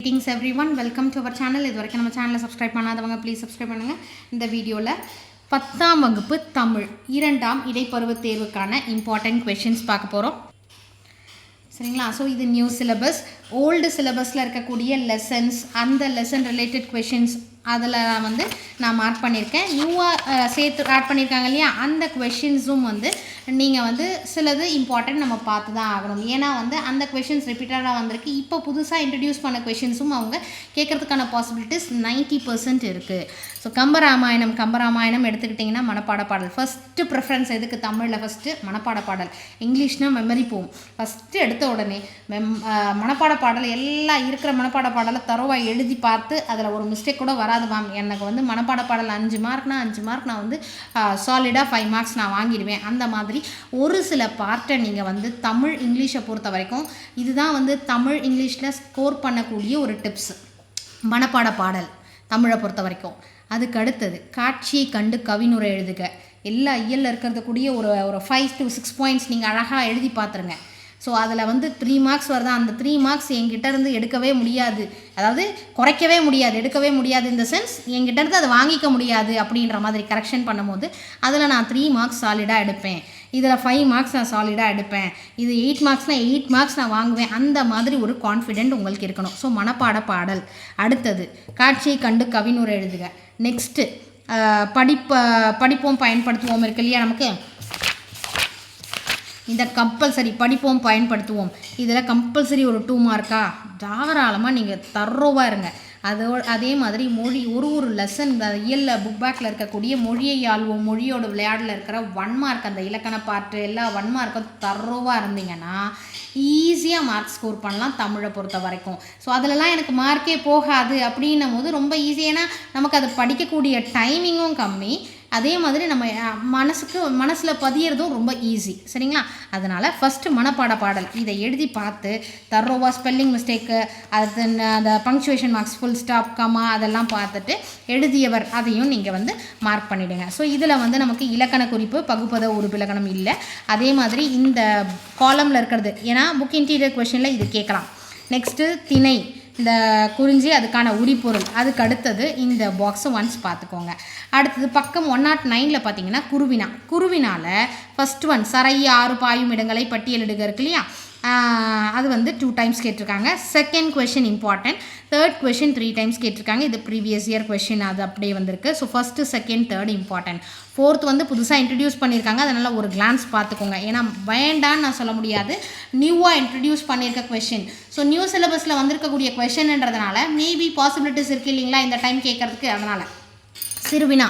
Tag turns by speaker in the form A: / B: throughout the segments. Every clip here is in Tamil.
A: Greetings everyone welcome to our channel இது வரைக்கும் நம்ம சேனலை சப்ஸ்கிரைப் பண்ணாதவங்க ப்ளீஸ் சப்ஸ்கிரைப் பண்ணுங்கள் இந்த வீடியோவில் பத்தாம் வகுப்பு தமிழ் இரண்டாம் இடைப்பருவ தேர்வுக்கான இம்பார்ட்டன்ட் கொஷின்ஸ் பார்க்க போகிறோம் சரிங்களா? ஸோ இது நியூ சிலபஸ் ஓல்டு சிலபஸில் இருக்கக்கூடிய லெசன்ஸ் அந்த லெசன் ரிலேட்டட் கொஷின்ஸ் அதில் வந்து நான் மார்க் பண்ணியிருக்கேன். நியூவாக சேர்த்து ஆட் பண்ணியிருக்காங்க இல்லையா? அந்த கொஷின்ஸும் வந்து நீங்கள் வந்து சிலது இம்பார்ட்டன்ட் நம்ம பார்த்து தான் ஆகணும். ஏன்னா வந்து அந்த கொஷின்ஸ் ரிப்பீட்டடாக வந்திருக்கு. இப்போ புதுசாக இன்ட்ரடியூஸ் பண்ண கொஷின்ஸும் அவங்க கேட்குறதுக்கான பாசிபிலிட்டிஸ் நைன்ட்டி பர்சன்ட் இருக்குது ஸோ கம்பராமாயணம் கம்பராமாயணம் எடுத்துக்கிட்டிங்கன்னா மனப்பாட பாடல். ஃபஸ்ட்டு ப்ரிஃபரன்ஸ் எதுக்கு? தமிழில் ஃபஸ்ட்டு மனப்பாட பாடல். இங்கிலீஷ்னால் மெமரி போகும் ஃபஸ்ட்டு எடுத்த உடனே மெம் மனப்பாட பாடல் எல்லாம் இருக்கிற மனப்பாட பாடலை தரவாக எழுதி பார்த்து அதில் ஒரு மிஸ்டேக் கூட வராது மேம் எனக்கு வந்து மனப்பாட பாடல் அஞ்சு மார்க்னா அஞ்சு மார்க் நான் வந்து சாலிடாக ஃபைவ் மார்க்ஸ் நான் வாங்கிடுவேன். அந்த மாதிரி ஒரு சில பார்ட்டை நீங்கள் வந்து தமிழ் இங்கிலீஷை பொறுத்த வரைக்கும் இதுதான் வந்து தமிழ் இங்கிலீஷில் ஸ்கோர் பண்ணக்கூடிய ஒரு டிப்ஸ் மனப்பாட பாடல் தமிழை பொறுத்த வரைக்கும். அதுக்கு அடுத்தது காட்சியை கண்டு கவினுரை எழுதுக. எல்லா இயலில் இருக்கிறது கூடிய ஒரு ஒரு ஃபைவ் டு சிக்ஸ் பாயிண்ட்ஸ் நீங்கள் அழகாக எழுதி பார்த்துருங்க. ஸோ அதில் வந்து த்ரீ மார்க்ஸ் வருதா? அந்த த்ரீ மார்க்ஸ் என்கிட்ட இருந்து எடுக்கவே முடியாது. அதாவது குறைக்கவே முடியாது. எடுக்கவே முடியாது இந்த சென்ஸ் என்கிட்ட இருந்து அதை வாங்கிக்க முடியாது அப்படின்ற மாதிரி கரெக்ஷன் பண்ணும்போது அதில் நான் த்ரீ மார்க்ஸ் சாலிடாக எடுப்பேன். இதில் ஃபைவ் மார்க்ஸ் நான் சாலிடாக எடுப்பேன். இது எயிட் மார்க்ஸ்னால் எயிட் மார்க்ஸ் நான் வாங்குவேன். அந்த மாதிரி ஒரு கான்ஃபிடென்ட் உங்களுக்கு இருக்கணும். ஸோ மனப்பாட பாடல். அடுத்தது காட்சியை கண்டு கவினுரை எழுதுக. நெக்ஸ்ட்டு படிப்ப படிப்போம் பயன்படுத்துவோம் இருக்கு இல்லையா நமக்கு? இந்த கம்பல்சரி படிப்போம் பயன்படுத்துவோம். இதில் கம்பல்சரி ஒரு டூ மார்க்கா தாராளமாக நீங்கள் தரோவாக இருங்க. அதோ அதே மாதிரி மொழி ஒரு ஒரு லெசன் இயல்ல இயலில் புக் பேக்கில் இருக்கக்கூடிய மொழியை ஆள்வோம். மொழியோட விளையாடில் இருக்கிற ஒன் மார்க் அந்த இலக்கண பாட்டு எல்லா ஒன் மார்க்கும் தரோவாக இருந்தீங்கன்னா ஈஸியாக மார்க் ஸ்கோர் பண்ணலாம் தமிழை பொறுத்த வரைக்கும். ஸோ அதிலலாம் எனக்கு மார்க்கே போகாது அப்படின்னும் போது ரொம்ப ஈஸி ஏன்னா நமக்கு அதை படிக்கக்கூடிய டைமிங்கும் கம்மி. அதே மாதிரி நம்ம மனசுக்கு மனசில் பதியறதும் ரொம்ப ஈஸி சரிங்களா? அதனால் ஃபஸ்ட்டு மனப்பாட பாடல். இதை எழுதி பார்த்து தரோவா ஸ்பெல்லிங் மிஸ்டேக்கு அது அந்த punctuation marks full stop comma அதெல்லாம் பார்த்துட்டு எழுதியவர் அதையும் நீங்கள் வந்து மார்க் பண்ணிவிடுங்க ஸோ இதில் வந்து நமக்கு இலக்கண குறிப்பு பகுப்பத உறுப்பிலக்கணம் இல்லை. அதே மாதிரி இந்த காலமில் இருக்கிறது ஏன்னா புக் இன்டீரியர் கொஷனில் இது கேட்கலாம். நெக்ஸ்ட்டு திணை. இந்த குறிஞ்சி அதுக்கான உரிப்பொருள் அதுக்கு அடுத்தது இந்த பாக்ஸை ஒன்ஸ் பார்த்துக்கோங்க. அடுத்தது பக்கம் ஒன் நாட் நைனில் பார்த்தீங்கன்னா குருவினா. குருவினால ஃபஸ்ட் ஒன் சரை ஆறு பாயும் இடங்களை பட்டியலிடுக இருக்கு இல்லையா? அது வந்து டூ டைம்ஸ் கேட்டிருக்காங்க. Second question important third question three times கேட்டிருக்காங்க. இது ப்ரீவியஸ் இயர் கொஷின் அது அப்படியே வந்திருக்கு. So first second third important fourth வந்து புதுசாக இன்ட்ரடியூஸ் பண்ணியிருக்காங்க. அதனால் ஒரு கிளான்ஸ் பார்த்துக்கோங்க. ஏன்னா வேண்டான்னு நான் சொல்ல முடியாது. நியூவாக இன்ட்ரடியூஸ் பண்ணியிருக்க கொஷின் ஸோ நியூ சிலபஸில் வந்திருக்கக்கூடிய கொஷின்ன்றதுனால மேபி பாசிபிலிட்டிஸ் இருக்குது இல்லைங்களா இந்த டைம் கேட்கறதுக்கு. அதனால் சிறுவினா.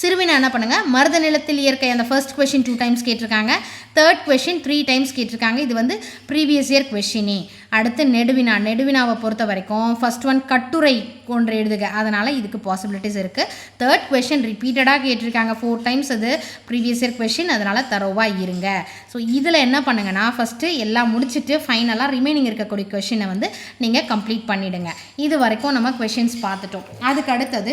A: சிறுவினா என்ன பண்ணுங்கள் மருத நிலத்தில் இயற்கை அந்த ஃபர்ஸ்ட் கொஷின் டூ டைம்ஸ் கேட்டிருக்காங்க. தேர்ட் கொஷின் த்ரீ டைம்ஸ் கேட்டிருக்காங்க. இது வந்து ப்ரீவியஸ் இயர் கொஷினே அடுத்து நெடுவினா நெடுவினாவை பொறுத்த வரைக்கும் ஃபர்ஸ்ட் ஒன் கட்டுரை ஒன்று எழுதுக. அதனால் இதுக்கு பாசிபிலிட்டிஸ் இருக்குது தேர்ட் கொஷின் ரிப்பீட்டடாக கேட்டிருக்காங்க. ஃபோர் டைம்ஸ் அது ப்ரீவியஸ் இயர் கொஷின் அதனால் தரோவாக இருங்க. ஸோ இதில் என்ன பண்ணுங்கன்னா ஃபஸ்ட்டு எல்லாம் முடிச்சுட்டு ஃபைனலாக ரிமைனிங் இருக்கக்கூடிய கொஷினை வந்து நீங்கள் கம்ப்ளீட் பண்ணிவிடுங்க இது வரைக்கும் நம்ம கொஷின்ஸ் பார்த்துட்டோம். அதுக்கு அடுத்தது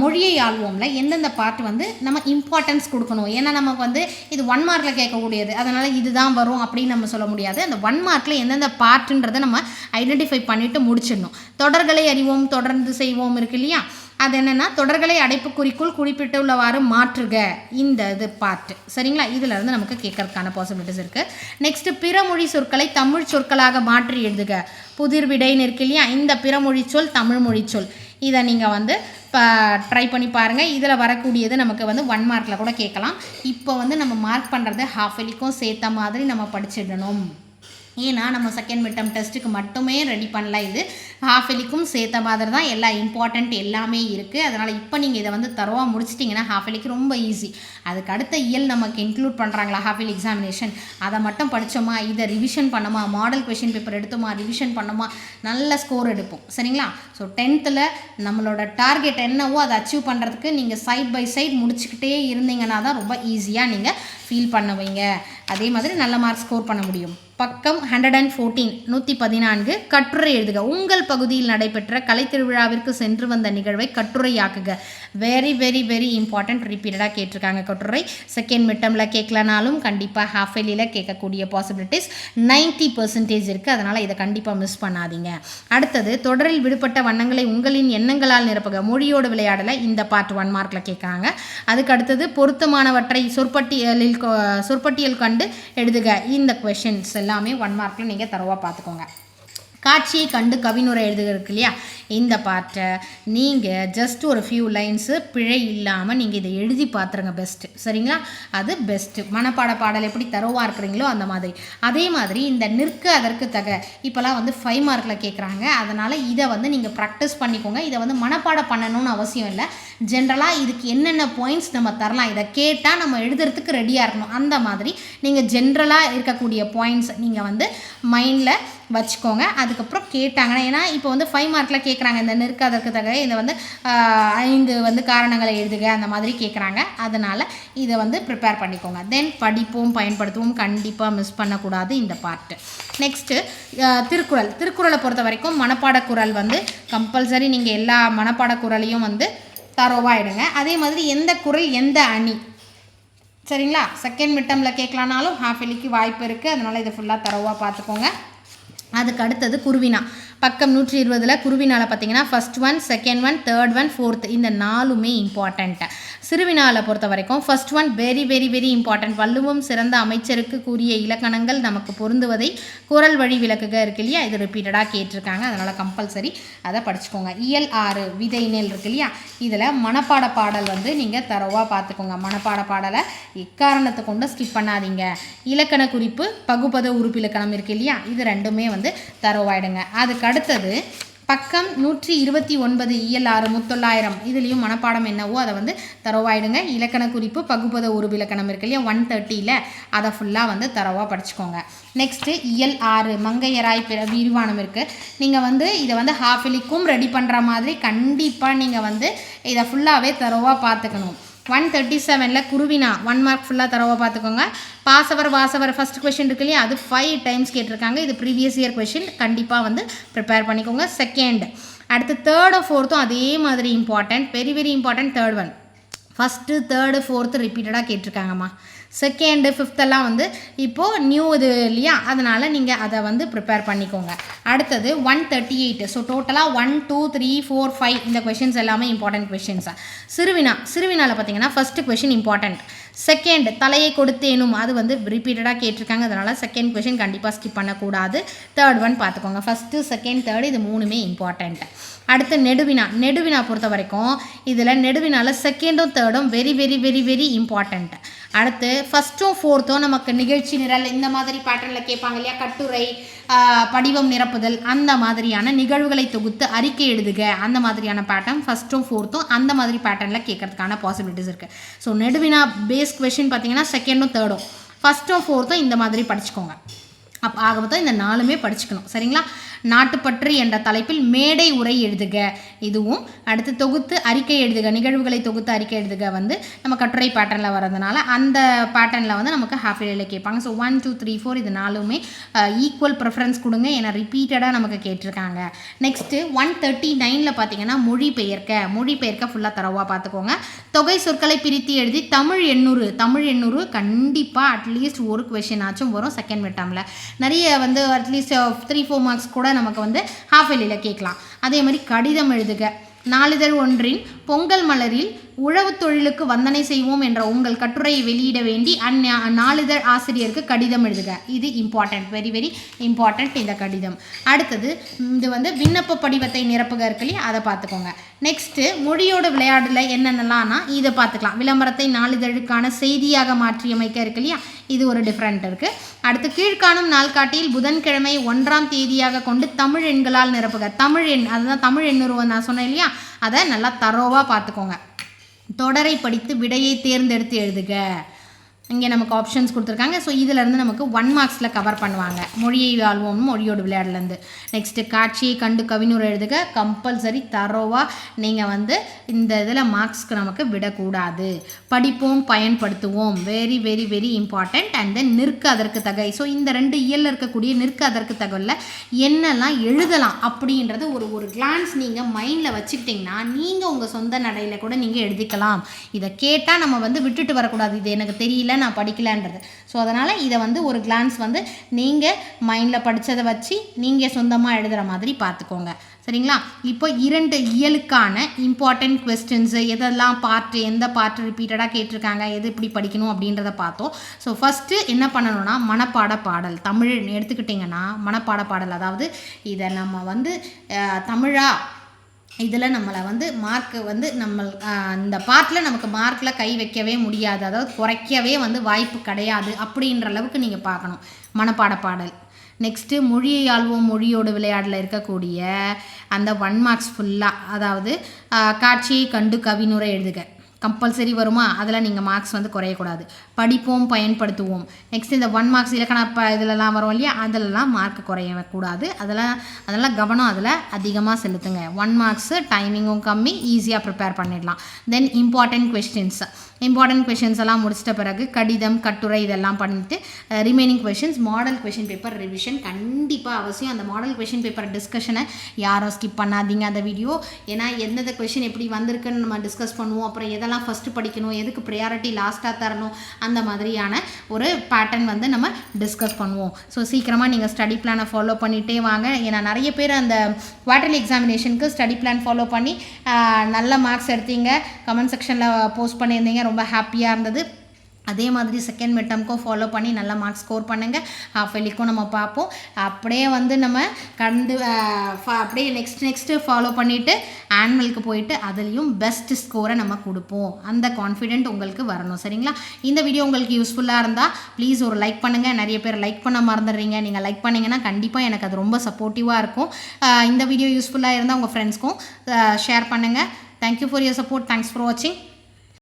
A: மொழியை ஆள்வோம்ல. எந்தெந்த பார்ட் வந்து நம்ம இம்பார்ட்டன்ஸ் கொடுக்கணும். ஏன்னா நமக்கு வந்து இது ஒன் மார்க்கில் கேட்கக்கூடியது. அதனால் இதுதான் வரும் அப்படின்னு நம்ம சொல்ல முடியாது. அந்த ஒன் மார்க்கில் எந்தெந்த பார்ட்டுன்றது நம்ம ஐடென்டிஃபை பண்ணிவிட்டு முடிச்சிடணும். தொடர்களை அறிவோம் தொடர்ந்து செய்வோம் இருக்கு இல்லையா? அது என்னென்னா தொடர்களை அடைப்புக்குறிக்குள் குறிப்பிட்டுள்ளவாறு மாற்றுக. இந்த இது பார்ட் சரிங்களா? இதிலிருந்து நமக்கு கேட்கறதுக்கான பாசிபிலிட்டிஸ் இருக்குது நெக்ஸ்ட்டு பிறமொழி சொற்களை தமிழ் சொற்களாக மாற்றி எழுதுக. புதிர் விடைன்னு இருக்கு இல்லையா? இந்த பிறமொழி சொல் தமிழ் மொழி சொல். இதை நீங்கள் வந்து இப்போ ட்ரை பண்ணி பாருங்கள் இதில் வரக்கூடியது நமக்கு வந்து ஒன் மார்க்கில் கூட கேட்கலாம். இப்போ வந்து நம்ம மார்க் பண்ணுறது ஹாஃப் எலிக்கும் சேர்த்த மாதிரி நம்ம படிச்சிடணும். ஏன்னா நம்ம செகண்ட் மிட்டம் டெஸ்ட்டுக்கு மட்டுமே ரெடி பண்ணல இது. ஹாஃப் எலிக்கும் சேர்த்த மாதிரி தான் எல்லா இம்பார்ட்டண்ட் எல்லாமே இருக்குது அதனால் இப்போ நீங்கள் இதை வந்து தரவாக முடிச்சிட்டிங்கன்னா ஹாஃப் எலிக்கு ரொம்ப ஈஸி அதுக்கு அடுத்த இயல் நமக்கு இன்க்ளூட் பண்ணுறாங்களா ஹாஃப் எல் எக்ஸாமினேஷன் அதை மட்டும் படித்தோமா இதை ரிவிஷன் பண்ணோமா? மாடல் கொஷின் பேப்பர் எடுத்தோமா? ரிவிஷன் பண்ணோமா? நல்ல ஸ்கோர் எடுப்போம். சரிங்களா? ஸோ டென்த்தில் நம்மளோட டார்கெட் என்னவோ அதை அச்சீவ் பண்ணுறதுக்கு நீங்கள் சைட் பை சைட் முடிச்சுக்கிட்டே இருந்தீங்கன்னா தான் ரொம்ப ஈஸியாக நீங்கள் ஃபீல் பண்ணுவீங்க அதே மாதிரி நல்ல மார்க் ஸ்கோர் பண்ண முடியும். பக்கம் ஹண்ட்ரட் அண்ட் ஃபோர்டீன் நூற்றி பதினான்கு கட்டுரை எழுதுக. உங்கள் பகுதியில் நடைபெற்ற கலைத்திருவிழாவிற்கு சென்று வந்த நிகழ்வை கட்டுரையாக்குக. வெரி வெரி வெரி இம்பார்ட்டன்ட் ரிப்பீட்டடாக கேட்டிருக்காங்க கட்டுரை. செகண்ட் மிட்டமில் கேட்கலனாலும் கண்டிப்பாக ஹாஃப் எலியில் கேட்கக்கூடிய பாசிபிலிட்டிஸ் நைன்ட்டி பர்சன்டேஜ் இருக்குது அதனால் இதை கண்டிப்பாக மிஸ் பண்ணாதீங்க. அடுத்தது தொடரில் விடுபட்ட வண்ணங்களை உங்களின் எண்ணங்களால் நிரப்புக. மொழியோடு விளையாடலை இந்த பார்ட் ஒன் மார்க்கில் கேட்குறாங்க. அதுக்கு அடுத்தது பொருத்தமானவற்றை சொற்பட்டியலில் சொற்பட்டியல் கண்டு எழுதுக. இந்த கொஷின்ஸ் எல்லாமே ஒன் மார்க்கில் நீங்கள் தரவாக பார்த்துக்கோங்க. காட்சியை கண்டு கவினுரை எழுதுகிறதுக்கு இல்லையா? இந்த பாட்டை நீங்கள் ஜஸ்ட் ஒரு ஃபியூ லைன்ஸு பிழை இல்லாமல் நீங்கள் இதை எழுதி பார்த்துருங்க பெஸ்ட்டு சரிங்களா? அது பெஸ்ட்டு மனப்பாட பாடல் எப்படி தரோவாக இருக்கிறீங்களோ அந்த மாதிரி. அதே மாதிரி இந்த நிற்க அதற்கு தக இப்போலாம் வந்து ஃபைவ் மார்க்கில் கேட்குறாங்க அதனால் இதை வந்து நீங்கள் ப்ராக்டிஸ் பண்ணிக்கோங்க. இதை வந்து மனப்பாடம் பண்ணணும்னு அவசியம் இல்லை. ஜென்ரலாக இதுக்கு என்னென்ன பாயிண்ட்ஸ் நம்ம தரலாம்? இதை கேட்டால் நம்ம எழுதுறதுக்கு ரெடியாக இருக்கணும். அந்த மாதிரி நீங்கள் ஜென்ரலாக இருக்கக்கூடிய பாயிண்ட்ஸ் நீங்கள் வந்து மைண்டில் வச்சுக்கோங்க. அதுக்கப்புறம் கேட்டாங்கன்னா ஏன்னா இப்போ வந்து ஃபைவ் மார்க்கில் கேட்குறாங்க இந்த நெருக்காதற்கு தகவல் இதை வந்து ஐந்து வந்து காரணங்களை எழுதுக அந்த மாதிரி கேட்குறாங்க அதனால் இதை வந்து ப்ரிப்பேர் பண்ணிக்கோங்க. தென் படிப்போம் பயன்படுத்துவோம். கண்டிப்பாக மிஸ் பண்ணக்கூடாது இந்த பார்ட்டு நெக்ஸ்ட்டு திருக்குறள். திருக்குறளை பொறுத்த வரைக்கும் மனப்பாட குறள் வந்து கம்பல்சரி நீங்கள் எல்லா மனப்பாட குறளையும் வந்து தரோவாக எடுங்க. அதே மாதிரி எந்த குறள் எந்த அணி? சரிங்களா? செகண்ட் மிட்டமில் கேட்கலானாலும் ஹாஃப் எலிக்கு வாய்ப்பு இருக்குது அதனால் இதை ஃபுல்லாக தரவாக பார்த்துக்கோங்க. அதுக்கு அடுத்தது குருவினா. பக்கம் நூற்றி இருபதில் குருவினால் பார்த்தீங்கன்னா first one second one third one fourth இந்த நாலுமே இம்பார்ட்டண்ட்டு சிறுவினால பொறுத்த வரைக்கும் first one very very very important வள்ளுவம் சிறந்த அமைச்சருக்கு கூறிய இலக்கணங்கள் நமக்கு பொருந்துவதை குரல் வழி விளக்குக இருக்கு இல்லையா? இது ரிப்பீட்டடாக கேட்டிருக்காங்க. அதனால் கம்பல்சரி அதை படிச்சுக்கோங்க. இயல் ஆறு விதை நெல் இருக்கு இல்லையா? இதில் மனப்பாட பாடல் வந்து நீங்கள் தரவாக பார்த்துக்கோங்க. மனப்பாட பாடலை எக்காரணத்தை கொண்டு ஸ்கிப் பண்ணாதீங்க. இலக்கண குறிப்பு பகுபத உறுப்பிலக்கணம் இருக்கு இல்லையா? இது ரெண்டுமே வந்து தரவாயிடுங்க அதுக்கு அடுத்தது பக்கம் நூற்றி இருபத்தி ஒன்பது இயல் ஆறு முத்தொள்ளாயிரம். இதுலேயும் மனப்பாடம் என்னவோ அதை வந்து தரவாயிடுங்க. இலக்கண குறிப்பு பகுபத உருவிலக்கணம் இருக்கு இல்லையா? ஒன் தேர்ட்டியில் அதை ஃபுல்லாக வந்து தரவாக படிச்சுக்கோங்க. நெக்ஸ்ட்டு இயல் ஆறு மங்கையராய் விரிவானம் இருக்குது நீங்கள் வந்து இதை வந்து ஹாஃப் எலிக்கும் ரெடி பண்ணுற மாதிரி கண்டிப்பாக நீங்கள் வந்து இதை ஃபுல்லாகவே தரவாக பார்த்துக்கணும். ஒன் தேர்ட்டி செவனில் குருவினா ஒன் மார்க் ஃபுல்லாக தரவை பார்த்துக்கோங்க பாசவர் வாசவர் ஃபர்ஸ்ட் கொஷின் இருக்கு இல்லையா? அது ஃபைவ் டைம்ஸ் கேட்டிருக்காங்க. இது ப்ரீவியஸ் இயர் கொஷின் கண்டிப்பாக வந்து ப்ரிப்பேர் பண்ணிக்கோங்க. செகண்ட் அடுத்து தேர்டும் ஃபோர்த்தும் அதே மாதிரி important very very important third one first third fourth ரிப்பீட்டடாக கேட்டிருக்காங்கம்மா. செகண்டு ஃபிஃப்த்தெல்லாம் வந்து இப்போது நியூ இது இல்லையா? அதனால் நீங்கள் அதை வந்து ப்ரிப்பேர் பண்ணிக்கோங்க. அடுத்தது ஒன் தேர்ட்டி எயிட் ஸோ டோட்டலாக one two three four five இந்த கொஷின்ஸ் எல்லாமே இம்பார்ட்டன்ட் கொஷின்ஸாக சிறுவினா சிறுவினாவில் பார்த்தீங்கன்னா ஃபஸ்ட்டு கொஷின் இம்பார்ட்டன்ட் செகண்ட் தலையை கொடுத்தேனும். அது வந்து ரிப்பீட்டடாக கேட்டிருக்காங்க. அதனால் செகண்ட் கொஷின் கண்டிப்பாக ஸ்கிப் பண்ணக்கூடாது. தேர்ட் ஒன் பார்த்துக்கோங்க. ஃபஸ்ட்டு செகண்ட் தேர்ட் இது மூணுமே இம்பார்ட்டண்ட் அடுத்து நெடுவினா நெடுவினா பொறுத்த வரைக்கும் இதில் நெடுவினால செகண்டும் தேர்டும் very very very very important அடுத்து ஃபஸ்ட்டும் ஃபோர்த்தும் நமக்கு நிகழ்ச்சி நிரல் இந்த மாதிரி பேட்டர்னில் கேட்பாங்க இல்லையா? கட்டுரை படிவம் நிரப்புதல் அந்த மாதிரியான நிகழ்வுகளை தொகுத்து அறிக்கை எழுதுக. அந்த மாதிரியான பேட்டர்ன் ஃபஸ்ட்டும் ஃபோர்த்தும் அந்த மாதிரி பேட்டர்னில் கேட்கறதுக்கான பாசிபிலிட்டிஸ் இருக்குது ஸோ நெடுவினா பேஸ் கொஷின் பார்த்தீங்கன்னா செகண்டும் தேர்டும் ஃபஸ்ட்டும் ஃபோர்த்தும் இந்த மாதிரி படிச்சுக்கோங்க. அப் ஆக மொத்தம் இந்த நாலுமே படிச்சுக்கணும். சரிங்களா? நாட்டுப்பற்று என்ற தலைப்பில் மேடை உரை எழுதுக. இதுவும் அடுத்து தொகுத்து அறிக்கை எழுதுக. நிகழ்வுகளை தொகுத்து அறிக்கை எழுதுக வந்து நம்ம கட்டுரை பேட்டர்னில் வரதுனால அந்த பேட்டர்னில் வந்து நமக்கு ஹாஃப் இயர்ல கேட்பாங்க. So one two three four இது நாலுமே ஈக்குவல் ப்ரிஃபரன்ஸ் கொடுங்க ஏன்னா ரிப்பீட்டடாக நமக்கு கேட்டிருக்காங்க. நெக்ஸ்ட்டு ஒன் தேர்ட்டி நைனில் பார்த்தீங்கன்னா மொழி பெயர்க்க. மொழி பெயர்க்க ஃபுல்லாக தரவாக பார்த்துக்கோங்க தொகை சொற்களை பிரித்து எழுதி தமிழ் எண்ணூறு. தமிழ் எண்ணூறு கண்டிப்பாக அட்லீஸ்ட் ஒரு கொஷின் ஆச்சும் வரும் செகண்ட் மெட்டாமில் நிறைய வந்து அட்லீஸ்ட் த்ரீ ஃபோர் மார்க்ஸ் கூட நமக்கு வந்து ஹாஃப் எல்லியில் கேட்கலாம். அதே மாதிரி கடிதம் எழுதுக. நாளிதழ் ஒன்றின் பொங்கல் மலரில் உழவுத் தொழிலுக்கு வந்தனை செய்வோம் என்ற உங்கள் கட்டுரையை வெளியிட வேண்டி அந்நா நாளிதழ் ஆசிரியருக்கு கடிதம் எழுதுக. இது இம்பார்ட்டன்ட் வெரி வெரி இம்பார்ட்டன்ட் இந்த கடிதம். அடுத்தது இது வந்து விண்ணப்ப படிவத்தை நிரப்புக இருக்கு அதை பார்த்துக்கோங்க. நெக்ஸ்ட்டு மொழியோட விளையாடல என்னென்னலாம்னா இதை பார்த்துக்கலாம். விளம்பரத்தை நாளிதழுக்கான செய்தியாக மாற்றியமைக்க இருக்கு இல்லையா? இது ஒரு டிஃப்ரெண்ட் இருக்குது அடுத்து கீழ்காணும் நாள்காட்டியில் புதன்கிழமை ஒன்றாம் தேதியாக கொண்டு தமிழ் எண்களால் நிரப்புக. தமிழ் எண் அதுதான் தமிழ் எண்ணுருவன் நான் சொன்னேன் இல்லையா? அதை நல்லா தரோவாக பார்த்துக்கோங்க. தொடரை படித்து விடையை தேர்ந்தெடுத்து எழுதுக. இங்கே நமக்கு ஆப்ஷன்ஸ் கொடுத்துருக்காங்க. ஸோ இதிலேருந்து நமக்கு ஒன் மார்க்ஸில் கவர் பண்ணுவாங்க. மொழியை வாழ்வோம் மொழியோட விளையாடலேருந்து நெக்ஸ்ட்டு காட்சியை கண்டு கவினூர் எழுதுக. கம்பல்சரி தரோவாக நீங்கள் வந்து இந்த இதில் மார்க்ஸ்க்கு நமக்கு விடக்கூடாது. படிப்போம் பயன்படுத்துவோம். Very very very important and then நிற்க அதற்கு தகை. ஸோ இந்த ரெண்டு இயலில் இருக்கக்கூடிய நிற்க அதற்கு தகவலில் என்னெல்லாம் எழுதலாம் அப்படின்றது ஒரு ஒரு கிளான்ஸ் நீங்கள் மைண்டில் வச்சுக்கிட்டிங்கன்னா நீங்கள் உங்கள் சொந்த நடையில் கூட நீங்கள் எழுதிக்கலாம். இதை கேட்டால் நம்ம வந்து விட்டுட்டு வரக்கூடாது. இது எனக்கு தெரியல நான் படிக்கலான்றது. ஸோ அதனால் இதை வந்து ஒரு கிளான்ஸ் வந்து நீங்கள் மைண்டில் படித்ததை வச்சு நீங்கள் சொந்தமாக எழுதுகிற மாதிரி பார்த்துக்கோங்க. சரிங்களா? இப்போ இரண்டு இயலுக்கான இம்பார்ட்டன்ட் கொஸ்டின்ஸு எதெல்லாம் பார்ட்டு எந்த பார்ட் ரிப்பீட்டடாக கேட்டிருக்காங்க எது இப்படி படிக்கணும் அப்படின்றத பார்த்தோம். ஸோ ஃபஸ்ட்டு என்ன பண்ணணும்னா மனப்பாட பாடல். தமிழ் எடுத்துக்கிட்டிங்கன்னா மனப்பாட பாடல் அதாவது இதை நம்ம வந்து தமிழாக தமிழா இதில் நம்மளை வந்து மார்க்கு வந்து நம்ம இந்த பார்ட்டில் நமக்கு மார்க்கில் கை வைக்கவே முடியாது. அதாவது குறைக்கவே வந்து வாய்ப்பு கிடையாது அப்படின்ற அளவுக்கு நீங்கள் பார்க்கணும். மனப்பாட பாடல். நெக்ஸ்ட்டு மொழியை ஆள்வோம் மொழியோடு விளையாடல இருக்கக்கூடிய அந்த ஒன் மார்க்ஸ் ஃபுல்லாக அதாவது காட்சியை கண்டு கவினுரை எழுதுக. கம்பல்சரி வருமா? அதில் நீங்கள் மார்க்ஸ் வந்து குறையக்கூடாது. படிப்போம் பயன்படுத்துவோம். நெக்ஸ்ட் இந்த ஒன் மார்க்ஸ் இலக்கண ப இதிலலாம் வரும் இல்லையா? அதிலலாம் மார்க் குறையக்கூடாது. அதெல்லாம் அதெல்லாம் கவனம் அதில் அதிகமாக செலுத்துங்க. ஒன் மார்க்ஸு டைமிங்கும் கம்மி ஈஸியாக ப்ரிப்பேர் பண்ணிடலாம். Then important questions important questions எல்லாம் முடிச்சிட்ட பிறகு கடிதம் கட்டுரை இதெல்லாம் பண்ணிட்டு remaining questions model question paper revision கண்டிப்பாக அவசியம். அந்த மாடல் கொஷின் பேப்பர் டிஸ்கஷனை யாரும் ஸ்கிப் பண்ணாதீங்க அந்த வீடியோ ஏன்னா எந்தெந்த கொஷின் எப்படி வந்திருக்குன்னு நம்ம டிஸ்கஸ் பண்ணுவோம். அப்புறம் எதை எதெல்லாம் ஃபஸ்ட்டு படிக்கணும் எதுக்கு ப்ரையாரிட்டி லாஸ்ட்டாக தரணும் அந்த மாதிரியான ஒரு பேட்டர்ன் வந்து நம்ம டிஸ்கஸ் பண்ணுவோம். ஸோ சீக்கிரமாக நீங்கள் ஸ்டடி பிளானை ஃபாலோ பண்ணிகிட்டே வாங்க. ஏன்னா நிறைய பேர் அந்த குவார்டர்லி எக்ஸாமினேஷனுக்கு ஸ்டடி பிளான் ஃபாலோ பண்ணி நல்ல மார்க்ஸ் எடுத்தீங்க. கமெண்ட் செக்ஷனில் போஸ்ட் பண்ணியிருந்தீங்க. ரொம்ப ஹாப்பியாக இருந்தது. அதே மாதிரி செகண்ட் மிட்டம்க்கும் ஃபாலோ பண்ணி நல்லா மார்க்ஸ் ஸ்கோர் பண்ணுங்கள் ஹாஃப் இயர்லிக்கும் நம்ம பார்ப்போம். அப்படியே வந்து நம்ம கடந்து அப்படியே நெக்ஸ்ட் நெக்ஸ்ட்டு ஃபாலோ பண்ணிவிட்டு ஆனுவலுக்கு போயிட்டு அதுலேயும் பெஸ்ட் ஸ்கோரை நம்ம கொடுப்போம். அந்த கான்ஃபிடென்ட் உங்களுக்கு வரணும். சரிங்களா? இந்த வீடியோ உங்களுக்கு யூஸ்ஃபுல்லாக இருந்தால் ப்ளீஸ் ஒரு லைக் பண்ணுங்கள் நிறைய பேர் லைக் பண்ண மறந்துடுறீங்க. நீங்கள் லைக் பண்ணிங்கன்னா கண்டிப்பாக எனக்கு அது ரொம்ப சப்போர்ட்டிவாக இருக்கும். இந்த வீடியோ யூஸ்ஃபுல்லாக இருந்தால் உங்கள் ஃப்ரெண்ட்ஸ்க்கும் ஷேர் பண்ணுங்கள் thank you for your support thanks for வாட்சிங்